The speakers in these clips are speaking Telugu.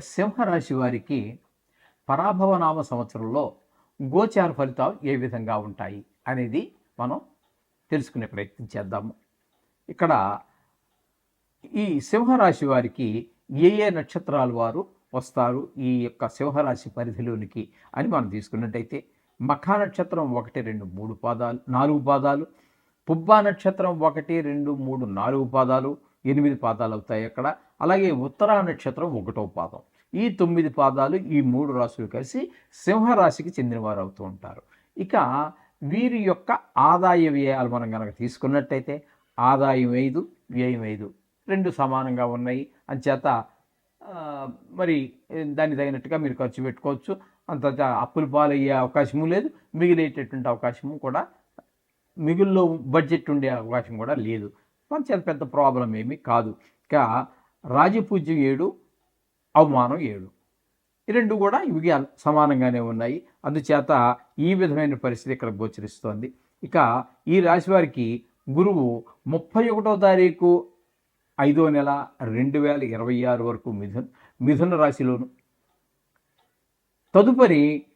సింహరాశి వారికి పరాభవనామ సంవత్సరంలో గోచార ఫలితాలు ఏ విధంగా ఉంటాయి అనేది మనం తెలుసుకునే ప్రయత్నం చేద్దాము. ఇక్కడ ఈ సింహరాశి వారికి ఏ ఏ నక్షత్రాలు వారు వస్తారు ఈ యొక్క సింహరాశి పరిధిలోనికి అని మనం తీసుకున్నట్టయితే మఖా నక్షత్రం ఒకటి రెండు మూడు పాదాలు నాలుగు పాదాలు పుబ్బా నక్షత్రం ఒకటి రెండు మూడు నాలుగు పాదాలు ఎనిమిది పాదాలు అవుతాయి అక్కడ. అలాగే ఉత్తరా నక్షత్రం ఒకటో పాదం. ఈ తొమ్మిది పాదాలు ఈ మూడు రాశులు కలిసి సింహరాశికి చెందినవారు అవుతూ ఉంటారు. ఇక వీరి యొక్క ఆదాయ వ్యయాలు మనం కనుక తీసుకున్నట్టయితే ఆదాయం ఐదు వ్యయం ఐదు రెండు సమానంగా ఉన్నాయి. అంచేత మరి దానికి తగినట్టుగా మీరు ఖర్చు పెట్టుకోవచ్చు. అంత అప్పులు పాలయ్యే అవకాశము లేదు. మిగిలేటటువంటి అవకాశము కూడా మిగుల్లో బడ్జెట్ ఉండే అవకాశం కూడా లేదు. మంచి పెద్ద ప్రాబ్లం ఏమీ కాదు. ఇక రాజపూజ్యం ఏడు అవమానం ఏడు. ఈ రెండు కూడా ఇవి సమానంగానే ఉన్నాయి. అందుచేత ఈ విధమైన పరిస్థితి ఇక్కడ గోచరిస్తోంది. ఇక ఈ రాశి వారికి గురువు ముప్పై ఒకటో తారీఖు ఐదో నెల రెండు వేల ఇరవై ఆరు వరకు మిథున్ మిథున రాశిలోను. తదుపరి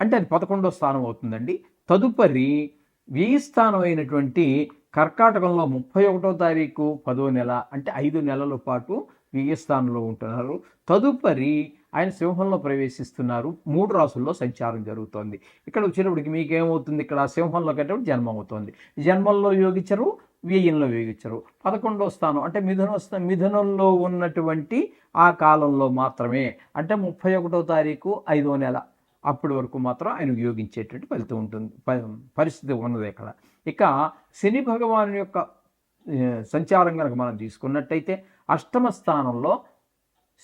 అంటే అది పదకొండో స్థానం అవుతుందండి. తదుపరి వ్యయ స్థానం అయినటువంటి కర్కాటకంలో ముప్పై ఒకటో తారీఖు పదో నెల అంటే ఐదు నెలల పాటు వ్యయ స్థానంలో ఉంటున్నారు. తదుపరి ఆయన సింహంలో ప్రవేశిస్తున్నారు. మూడు రాసుల్లో సంచారం జరుగుతోంది. ఇక్కడ వచ్చేటప్పటికి మీకేమవుతుంది? ఇక్కడ సింహంలో కట్టేప్పుడు జన్మ అవుతుంది. జన్మంలో యోగించరు వ్యయంలో యోగించరు. పదకొండో స్థానం అంటే మిథున మిథునంలో ఉన్నటువంటి ఆ కాలంలో మాత్రమే అంటే ముప్పై ఒకటో తారీఖు ఐదో నెల అప్పటి వరకు మాత్రం ఆయన యోగించేటువంటి ఫలితం ఉంటుంది ప- పరిస్థితి ఉన్నది ఇక్కడ ఇక శని భగవాను యొక్క సంచారం కనుక మనం తీసుకున్నట్టయితే అష్టమ స్థానంలో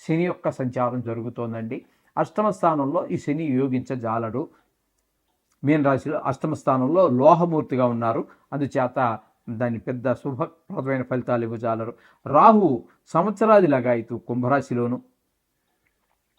శని యొక్క సంచారం జరుగుతోందండి. అష్టమ స్థానంలో ఈ శని యోగించజాలడు. మీన రాశిలో అష్టమ స్థానంలో లోహమూర్తిగా ఉన్నారు. అందుచేత దాని పెద్ద శుభప్రదమైన ఫలితాలు ఇవ్వజాలరు. రాహు సంవత్సరాది లగాయితూ కుంభరాశిలోను.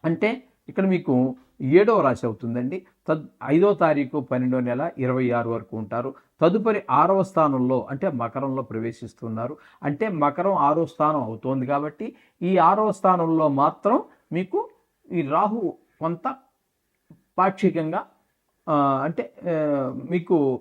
అంటే ఇక్కడ మీకు ఏడవ రాశి అవుతుందండి. తద్ ఐదో తారీఖు పన్నెండో నెల ఇరవై ఆరు వరకు ఉంటారు. తదుపరి ఆరవ స్థానంలో అంటే మకరంలో ప్రవేశిస్తున్నారు. అంటే మకరం ఆరో స్థానం అవుతోంది కాబట్టి ఈ ఆరవ స్థానంలో మాత్రం మీకు ఈ రాహు కొంత పాక్షికంగా అంటే మీకు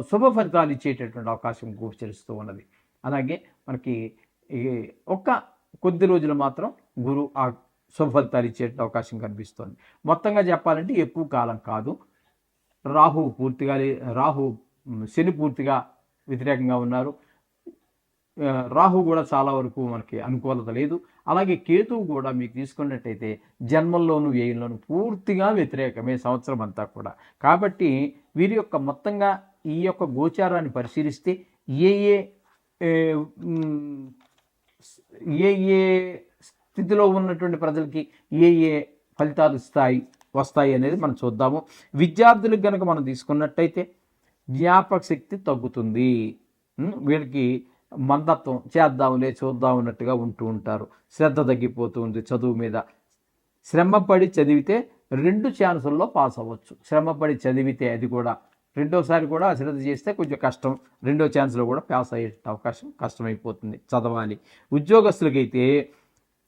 శుభ ఫలితాలు ఇచ్చేటటువంటి అవకాశం గోచరిస్తూ ఉన్నది. అలాగే మనకి ఈ ఒక్క కొద్ది రోజులు మాత్రం గురు ఆ శుభ ఫలితాలు ఇచ్చే అవకాశం కనిపిస్తుంది. మొత్తంగా చెప్పాలంటే ఎక్కువ కాలం కాదు. రాహు పూర్తిగా లే- రాహు శని పూర్తిగా వ్యతిరేకంగా ఉన్నారు. రాహు కూడా చాలా వరకు మనకి అనుకూలత లేదు. అలాగే కేతువు కూడా మీకు తీసుకున్నట్టయితే జన్మల్లోనూ వ్యయంలోనూ పూర్తిగా వ్యతిరేకమే సంవత్సరం అంతా కూడా. కాబట్టి వీరి యొక్క మొత్తంగా ఈ యొక్క గోచారాన్ని పరిశీలిస్తే ఏ ఏ ఏ, ఏ ఏ స్థితిలో ఉన్నటువంటి ప్రజలకి ఏ ఏ ఫలితాలు ఇస్తాయి వస్తాయి అనేది మనం చూద్దాము. విద్యార్థులకు కనుక మనం తీసుకున్నట్టయితే జ్ఞాపక శక్తి తగ్గుతుంది. వీళ్ళకి మందత్వం చేద్దాంలే చూద్దాం అన్నట్టుగా ఉంటూ ఉంటారు. శ్రద్ధ తగ్గిపోతూ ఉంది చదువు మీద. శ్రమపడి చదివితే రెండు ఛాన్సుల్లో పాస్ అవ్వచ్చు. శ్రమపడి చదివితే అది కూడా. రెండోసారి కూడా అశ్రద్ధ చేస్తే కొంచెం కష్టం. రెండో ఛాన్స్లో కూడా పాస్ అయ్యే అవకాశం కష్టమైపోతుంది. చదవాలి. ఉద్యోగస్తులకైతే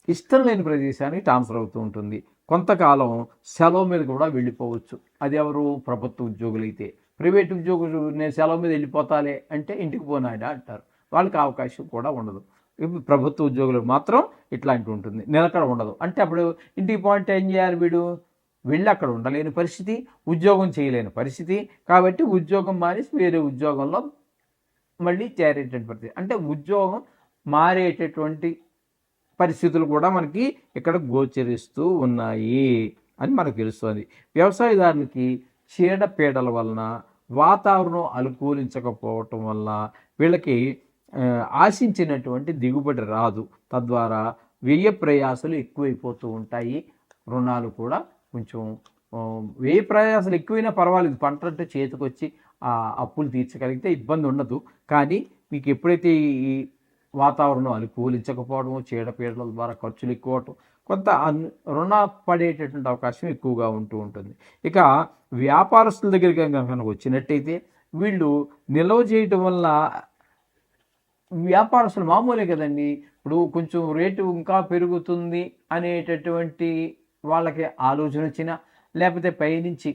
ఇష్టం లేని ప్రదేశానికి ట్రాన్స్ఫర్ అవుతూ ఉంటుంది. కొంతకాలం సెలవు మీద కూడా వెళ్ళిపోవచ్చు. అది ఎవరు? ప్రభుత్వ ఉద్యోగులైతే. ప్రైవేట్ ఉద్యోగులు నేను సెలవు మీద వెళ్ళిపోతాలే అంటే ఇంటికి పోనాడా అంటారు. వాళ్ళకి అవకాశం కూడా ఉండదు. ఇప్పుడు ప్రభుత్వ ఉద్యోగులకు మాత్రం ఇట్లాంటి ఉంటుంది. నిలకడ ఉండదు. అంటే అప్పుడు ఇంటికి పోంటే ఏం చేయాలి వీడు? వెళ్ళి అక్కడ ఉండలేని పరిస్థితి ఉద్యోగం చేయలేని పరిస్థితి. కాబట్టి ఉద్యోగం మానేసి వేరే ఉద్యోగంలో మళ్ళీ చేరేటటువంటి పరిస్థితి. అంటే ఉద్యోగం మారేటటువంటి పరిస్థితులు కూడా మనకి ఇక్కడ గోచరిస్తూ ఉన్నాయి అని మనకు తెలుస్తుంది. వ్యవసాయదారునికి చీడపీడల వలన వాతావరణం అనుకూలించకపోవటం వల్ల వీళ్ళకి ఆశించినటువంటి దిగుబడి రాదు. తద్వారా వ్యయ ప్రయాసాలు ఎక్కువైపోతూ ఉంటాయి. రుణాలు కూడా కొంచెం వ్యయ ప్రయాసాలు ఎక్కువైనా పర్వాలేదు. పంట అంటే చేతికొచ్చి ఆ అప్పులు తీర్చగలిగితే ఇబ్బంది ఉండదు. కానీ మీకు ఎప్పుడైతే ఈ వాతావరణం అనుకూలించకపోవడం చీడపీడల ద్వారా ఖర్చులు ఎక్కువ కొంత రుణ పడేటటువంటి అవకాశం ఎక్కువగా ఉంటూ ఉంటుంది. ఇక వ్యాపారస్తుల దగ్గరికి కనుక వచ్చినట్టయితే వీళ్ళు నిల్వ చేయటం వల్ల వ్యాపారస్తులు మామూలే కదండి. ఇప్పుడు కొంచెం రేటు ఇంకా పెరుగుతుంది అనేటటువంటి వాళ్ళకి ఆలోచన వచ్చినా లేకపోతే పైనుంచి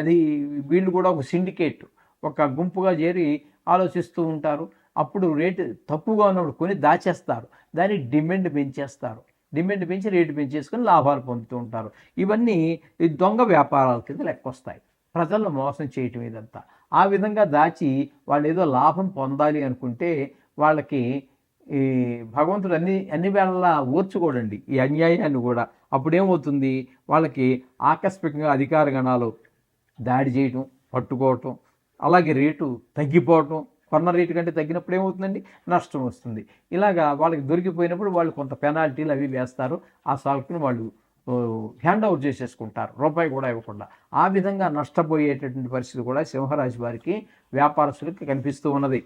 అది వీళ్ళు కూడా ఒక సిండికేట్ ఒక గుంపుగా చేరి ఆలోచిస్తూ ఉంటారు. అప్పుడు రేటు తక్కువగా ఉన్నప్పుడు కొని దాచేస్తారు. దాన్ని డిమాండ్ పెంచేస్తారు. డిమాండ్ పెంచి రేటు పెంచేసుకొని లాభాలు పొందుతూ ఉంటారు. ఇవన్నీ ఈ దొంగ వ్యాపారాల కింద లెక్కొస్తాయి. ప్రజలను మోసం చేయటం ఇదంతా. ఆ విధంగా దాచి వాళ్ళు ఏదో లాభం పొందాలి అనుకుంటే వాళ్ళకి ఈ భగవంతుడు అన్ని అన్ని వేళలా ఓర్చుకోడండి. ఈ అన్యాయాన్ని కూడా. అప్పుడేమవుతుంది? వాళ్ళకి ఆకస్మికంగా అధికార గణాలు దాడి చేయటం పట్టుకోవటం అలాగే రేటు తగ్గిపోవటం కొన్న రేటు కంటే తగ్గినప్పుడు ఏమవుతుందండి? నష్టం వస్తుంది. ఇలాగా వాళ్ళకి దొరికిపోయినప్పుడు వాళ్ళు కొంత పెనాల్టీలు అవి వేస్తారు. ఆ సాల్క్ని వాళ్ళు హ్యాండ్ అవుట్ చేసేసుకుంటారు. రూపాయి కూడా ఇవ్వకుండా. ఆ విధంగా నష్టపోయేటటువంటి పరిస్థితి కూడా సింహరాశి వారికి వ్యాపారస్తులకి కనిపిస్తూ ఉన్నది.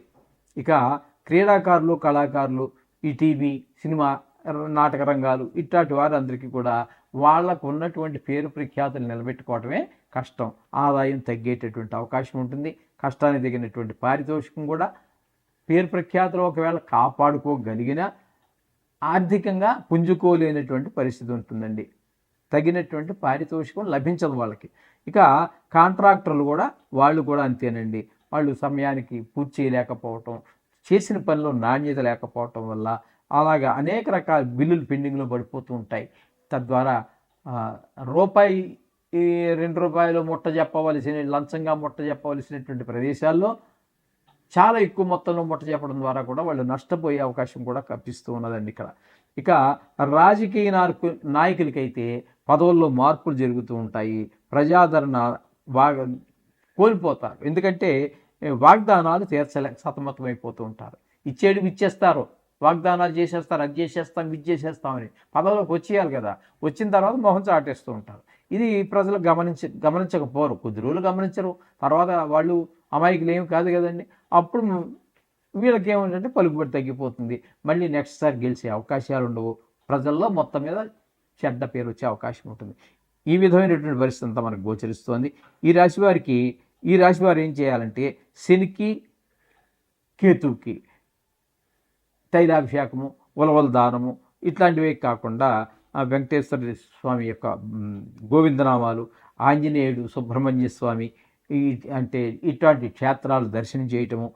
ఇక క్రీడాకారులు కళాకారులు ఈ టీవీ సినిమా నాటక రంగాలు ఇట్లాంటి వారందరికీ కూడా వాళ్ళకు ఉన్నటువంటి పేరు ప్రఖ్యాతులు నిలబెట్టుకోవటమే కష్టం. ఆదాయం తగ్గేటటువంటి అవకాశం ఉంటుంది. కష్టానికి తగినటువంటి పారితోషికం కూడా పేరు ప్రఖ్యాతులు ఒకవేళ కాపాడుకోగలిగినా ఆర్థికంగా పుంజుకోలేనటువంటి పరిస్థితి ఉంటుందండి. తగినటువంటి పారితోషికం లభించదు వాళ్ళకి. ఇక కాంట్రాక్టర్లు కూడా వాళ్ళు కూడా అంతేనండి. వాళ్ళు సమయానికి పూర్తి చేయలేకపోవటం చేసిన పనిలో నాణ్యత లేకపోవటం వల్ల అలాగా అనేక రకాల బిల్లులు పెండింగ్లో పడిపోతూ ఉంటాయి. తద్వారా రూపాయి ఈ రెండు రూపాయలు ముట్ట చెప్పవలసిన లంచంగా ముట్ట చెప్పవలసినటువంటి ప్రదేశాల్లో చాలా ఎక్కువ మొత్తంలో ముట్ట చెప్పడం ద్వారా కూడా వాళ్ళు నష్టపోయే అవకాశం కూడా కల్పిస్తూ ఉన్నదండి ఇక్కడ. ఇక రాజకీయ నాయకు నాయకులకైతే పదవుల్లో మార్పులు జరుగుతూ ఉంటాయి. ప్రజాదరణ బాగా కోల్పోతారు. ఎందుకంటే వాగ్దానాలు తీర్చలేక అయిపోతూ ఉంటారు. ఇచ్చేడు ఇచ్చేస్తారు వాగ్దానాలు చేసేస్తారు అది చేసేస్తాం ఇది చేసేస్తామని పదవులకు వచ్చేయాలి కదా. వచ్చిన తర్వాత మొహం చాటేస్తూ ఉంటారు. ఇది ప్రజలు గమనించ గమనించకపోరు. కొద్ది రోజులు గమనించరు. తర్వాత వాళ్ళు అమాయకులు ఏమి కాదు కదండి. అప్పుడు వీళ్ళకి ఏమంటే పలుకుబడి తగ్గిపోతుంది. మళ్ళీ నెక్స్ట్ సారి గెలిచే అవకాశాలు ఉండవు. ప్రజల్లో మొత్తం మీద చెడ్డ పేరు వచ్చే అవకాశం ఉంటుంది. ఈ విధమైనటువంటి పరిస్థితి అంతా మనకు గోచరిస్తోంది. ఈ రాశి వారికి ఈ రాశి వారు ఏం చేయాలంటే శనికి కేతువుకి తైలాభిషేకము ఉలవల దానము ఇట్లాంటివే కాకుండా వెంకటేశ్వర స్వామి యొక్క గోవిందనామాలు ఆంజనేయుడు సుబ్రహ్మణ్య స్వామి ఈ అంటే ఇట్లాంటి క్షేత్రాలు దర్శనం చేయటము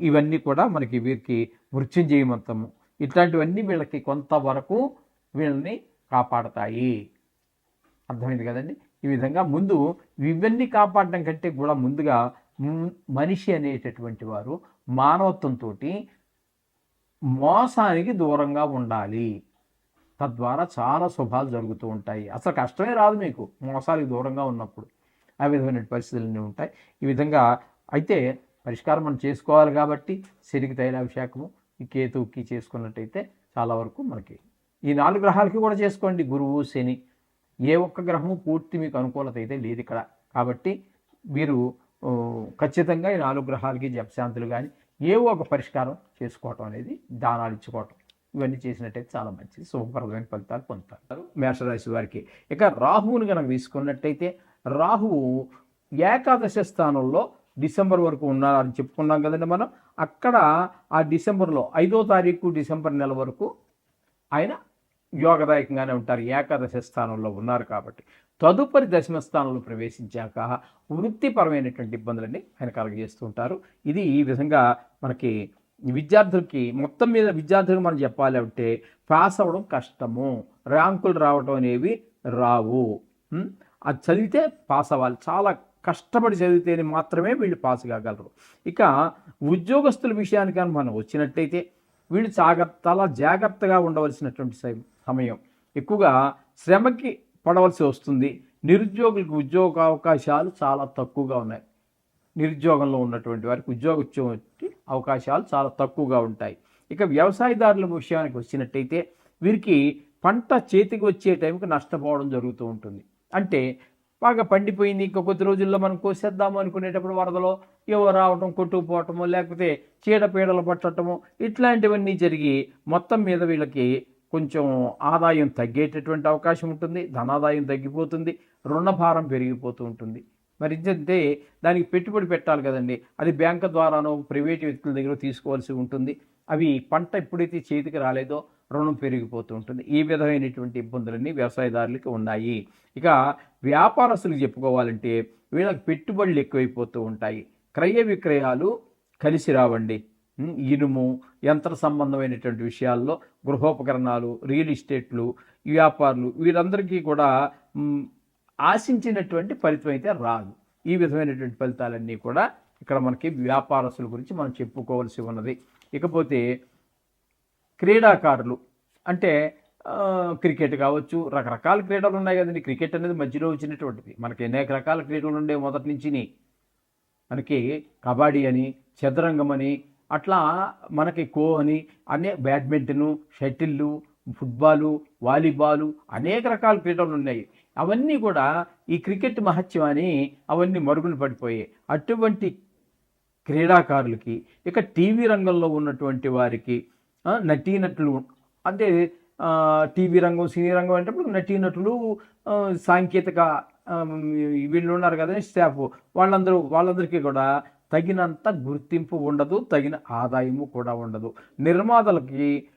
ఇవన్నీ కూడా మనకి వీరికి మృత్యుంజయ మంత్రము ఇట్లాంటివన్నీ వీళ్ళకి కొంతవరకు వీళ్ళని కాపాడతాయి. అర్థమైంది కదండి? ఈ విధంగా ముందు ఇవన్నీ కాపాడడం కంటే కూడా ముందుగా మనిషి అనేటటువంటి వారు మానవత్వంతో మోసానికి దూరంగా ఉండాలి. తద్వారా చాలా శుభాలు జరుగుతూ ఉంటాయి. అసలు కష్టమే రాదు మీకు. మోసాలకు దూరంగా ఉన్నప్పుడు ఆ విధమైన పరిస్థితులన్నీ ఉంటాయి. ఈ విధంగా అయితే పరిష్కారం మనం చేసుకోవాలి కాబట్టి శనికి తైలాభిషేకము ఈ కేతువుకి చేసుకున్నట్టయితే చాలా వరకు మనకి ఈ నాలుగు గ్రహాలకి కూడా చేసుకోండి. గురువు శని ఏ ఒక్క గ్రహము పూర్తి మీకు అనుకూలత అయితే లేదు ఇక్కడ. కాబట్టి మీరు ఖచ్చితంగా ఈ నాలుగు గ్రహాలకి జపశాంతులు కానీ ఏవో ఒక పరిష్కారం చేసుకోవటం అనేది దానాలు ఇచ్చుకోవటం. ఇవన్నీ చేసినట్టయితే చాలా మంచిది. శుభప్రదమైన ఫలితాలు పొందుతారు. మేషరాశి వారికి. ఇక రాహువుని కనుక తీసుకున్నట్టయితే రాహువు ఏకాదశ స్థానంలో డిసెంబర్ వరకు ఉన్నారని చెప్పుకున్నాం కదండి మనం. అక్కడ ఆ డిసెంబర్లో ఐదో తారీఖు డిసెంబర్ నెల వరకు ఆయన యోగదాయకంగానే ఉంటారు. ఏకాదశ స్థానంలో ఉన్నారు కాబట్టి. తదుపరి దశమ స్థానంలో ప్రవేశించాక వృత్తిపరమైనటువంటి ఇబ్బందులన్నీ ఆయన కలగజేస్తూ ఉంటారు. ఇది ఈ విధంగా మనకి విద్యార్థులకి మొత్తం మీద విద్యార్థులకు మనం చెప్పాలి అంటే పాస్ అవ్వడం కష్టము. ర్యాంకులు రావడం అనేవి రావు. అది చదివితే పాస్ అవ్వాలి. చాలా కష్టపడి చదివితేనే మాత్రమే వీళ్ళు పాస్ కాగలరు. ఇక ఉద్యోగస్తుల విషయానికి కానీ మనం వచ్చినట్టయితే వీళ్ళు జాగ్రత్త చాలా జాగ్రత్తగా ఉండవలసినటువంటి సమయం. ఎక్కువగా శ్రమకి పడవలసి వస్తుంది. నిరుద్యోగులకు ఉద్యోగ అవకాశాలు చాలా తక్కువగా ఉన్నాయి. నిరుద్యోగంలో ఉన్నటువంటి వారికి ఉద్యోగ వచ్చి అవకాశాలు చాలా తక్కువగా ఉంటాయి. ఇక వ్యవసాయదారుల విషయానికి వచ్చినట్టయితే వీరికి పంట చేతికి వచ్చే టైంకి నష్టపోవడం జరుగుతూ ఉంటుంది. అంటే బాగా పండిపోయింది ఇంకా కొద్ది రోజుల్లో మనం కోసేద్దాము అనుకునేటప్పుడు వరదలో ఏవో రావటం కొట్టుకుపోవటము లేకపోతే చీడపీడలు పట్టడము ఇట్లాంటివన్నీ జరిగి మొత్తం మీద వీళ్ళకి కొంచెం ఆదాయం తగ్గేటటువంటి అవకాశం ఉంటుంది ధనాదాయం తగ్గిపోతుంది రుణభారం పెరిగిపోతూ ఉంటుంది. మరి ఇదంటే దానికి పెట్టుబడి పెట్టాలి కదండి. అది బ్యాంకు ద్వారానో ప్రైవేట్ వ్యక్తుల దగ్గర తీసుకోవాల్సి ఉంటుంది. అవి పంట ఎప్పుడైతే చేతికి రాలేదో రుణం పెరిగిపోతూ ఉంటుంది. ఈ విధమైనటువంటి ఇబ్బందులన్నీ వ్యవసాయదారులకి ఉన్నాయి. ఇక వ్యాపారస్తులకు చెప్పుకోవాలంటే వీళ్ళకి పెట్టుబడులు ఎక్కువైపోతూ ఉంటాయి. క్రయ విక్రయాలు కలిసి రావండి. ఇనుము యంత్ర సంబంధమైనటువంటి విషయాల్లో గృహోపకరణాలు రియల్ ఎస్టేట్లు వ్యాపారులు వీరందరికీ కూడా ఆశించినటువంటి ఫలితం అయితే రాదు. ఈ విధమైనటువంటి ఫలితాలన్నీ కూడా ఇక్కడ మనకి వ్యాపారస్తుల గురించి మనం చెప్పుకోవాల్సి ఉన్నది. ఇకపోతే క్రీడాకారులు అంటే క్రికెట్ కావచ్చు రకరకాల క్రీడలు ఉన్నాయి కదండి. క్రికెట్ అనేది మధ్యలో వచ్చినటువంటిది. మనకి అనేక రకాల క్రీడలు ఉండే మొదటి నుంచి మనకి కబడ్డీ అని చదరంగం అని అట్లా మనకి కో అని అనే బ్యాడ్మింటను షటిల్లు ఫుట్బాలు వాలీబాలు అనేక రకాల క్రీడలు ఉన్నాయి. అవన్నీ కూడా ఈ క్రికెట్ మహత్యం అని అవన్నీ మరుగున పడిపోయాయి అటువంటి క్రీడాకారులకి ఇక టీవీ రంగంలో ఉన్నటువంటి వారికి నటీనటులు అంటే టీవీ రంగం సినీ రంగం అంటే నటీనటులు సాంకేతిక వీళ్ళు ఉన్నారు కదా స్టాఫ్. వాళ్ళందరూ వాళ్ళందరికీ కూడా తగినంత గుర్తింపు ఉండదు తగిన ఆదాయము కూడా ఉండదు. నిర్మాతలకి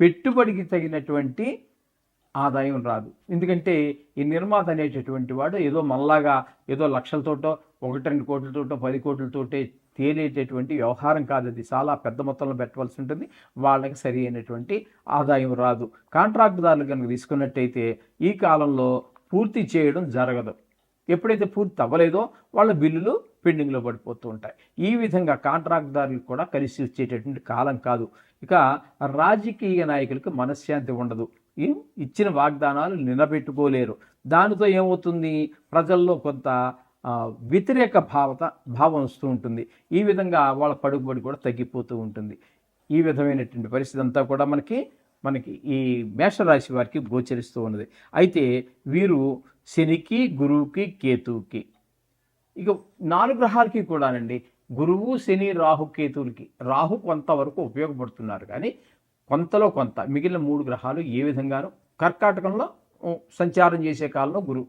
పెట్టుబడికి తగినటువంటి ఆదాయం రాదు. ఎందుకంటే ఈ నిర్మాత అనేటటువంటి వాడు ఏదో మళ్ళాగా ఏదో లక్షలతోటో ఒకటి రెండు కోట్లతోటో పది కోట్లతోటే తేలేటటువంటి వ్యవహారం కాదు అది. చాలా పెద్ద మొత్తంలో పెట్టవలసి ఉంటుంది. వాళ్ళకి సరి అయినటువంటి ఆదాయం రాదు. కాంట్రాక్టుదారులు కనుక తీసుకున్నట్టయితే ఈ కాలంలో పూర్తి చేయడం జరగదు. ఎప్పుడైతే పూర్తి అవ్వలేదో వాళ్ళ బిల్లులు పెండింగ్లో పడిపోతూ ఉంటాయి. ఈ విధంగా కాంట్రాక్టుదారులకు కూడా కలిసి వచ్చేటటువంటి కాలం కాదు. ఇక రాజకీయ నాయకులకు మనశ్శాంతి ఉండదు. ఇచ్చిన వాగ్దానాలు నిలబెట్టుకోలేరు. దానితో ఏమవుతుంది? ప్రజల్లో కొంత వ్యతిరేక భావత భావం వస్తూ ఉంటుంది. ఈ విధంగా వాళ్ళ పడుగుబడి కూడా తగ్గిపోతూ ఉంటుంది. ఈ విధమైనటువంటి పరిస్థితి అంతా కూడా మనకి మనకి ఈ మేషరాశి వారికి గోచరిస్తూ ఉన్నది. అయితే వీరు శనికి గురువుకి కేతువుకి ఇక నాలుగు గ్రహాలకి కూడానండి. గురువు శని రాహు కేతువులకి. రాహు కొంతవరకు ఉపయోగపడుతున్నారు. కానీ కొంతలో కొంత మిగిలిన మూడు గ్రహాలు ఏ విధంగానూ కర్కాటకంలో సంచారం చేసే కాలంలో గురువు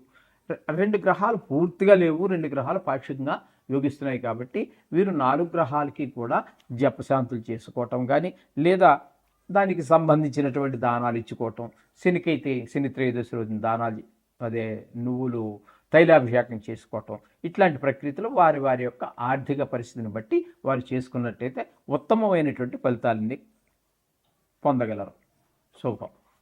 రెండు గ్రహాలు పూర్తిగా లేవు రెండు గ్రహాలు పాక్షికంగా యోగిస్తున్నాయి కాబట్టి వీరు నాలుగు గ్రహాలకి కూడా జపశాంతులు చేసుకోవటం కానీ లేదా దానికి సంబంధించినటువంటి దానాలు ఇచ్చుకోవటం శనికైతే శని త్రయోదశి రోజున దానాలు అదే నువ్వులు తైలాభిషేకం చేసుకోవటం ఇట్లాంటి ప్రక్రియలో వారి వారి యొక్క ఆర్థిక పరిస్థితిని బట్టి వారు చేసుకున్నట్టయితే ఉత్తమమైనటువంటి ఫలితాలని పొందగలరు. శుభం.